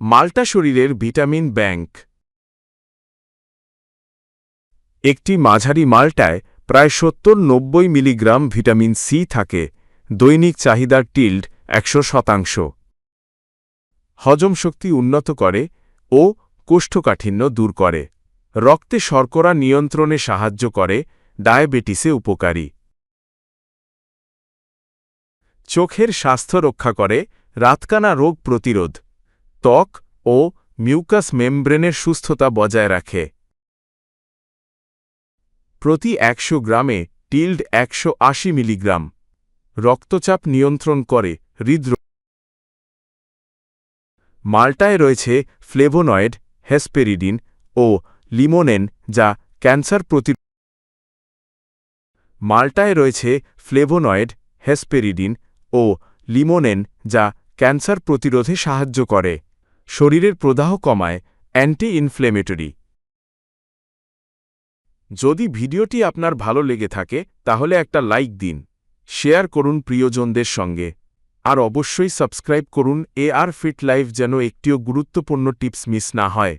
মাল্টা শরীরের vitamin bank. একটি মাঝারি মাল্টায় প্রায় সত্তর নব্বই মিলিগ্রাম ভিটামিন সি থাকে, দৈনিক চাহিদার টিল্ড একশো শতাংশ। হজম শক্তি উন্নত করে ও কোষ্ঠকাঠিন্য দূর করে। রক্তে শর্করা নিয়ন্ত্রণে সাহায্য করে, ডায়াবেটিসে উপকারী। চোখের স্বাস্থ্য রক্ষা করে, রাতকানা রোগ প্রতিরোধ। ত্বক ও মিউকাস মেমব্রেনের সুস্থতা বজায় রাখে। প্রতি একশো গ্রামে টিল্ড একশো আশি মিলিগ্রাম। রক্তচাপ নিয়ন্ত্রণ করে হৃদরোগ। মাল্টায় রয়েছে ফ্লেভোনয়েড, হেসপেরিডিন ও লিমোনেন যা ক্যান্সার প্রতি মাল্টায় রয়েছে ফ্লেভোনয়েড, হেসপেরিডিন ও লিমোনেন যা ক্যান্সার প্রতিরোধে সাহায্য করে। শরীরের প্রদাহ কমায় অ্যান্টি ইনফ্লেমেটরি যদি ভিডিওটি আপনার ভালো লেগে থাকে, তাহলে একটা লাইক দিন, শেয়ার করুন প্রিয়জনদের সঙ্গে, আর অবশ্যই সাবস্ক্রাইব করুন এ আর ফিট লাইফ যেন একটিও গুরুত্বপূর্ণ টিপস মিস না হয়।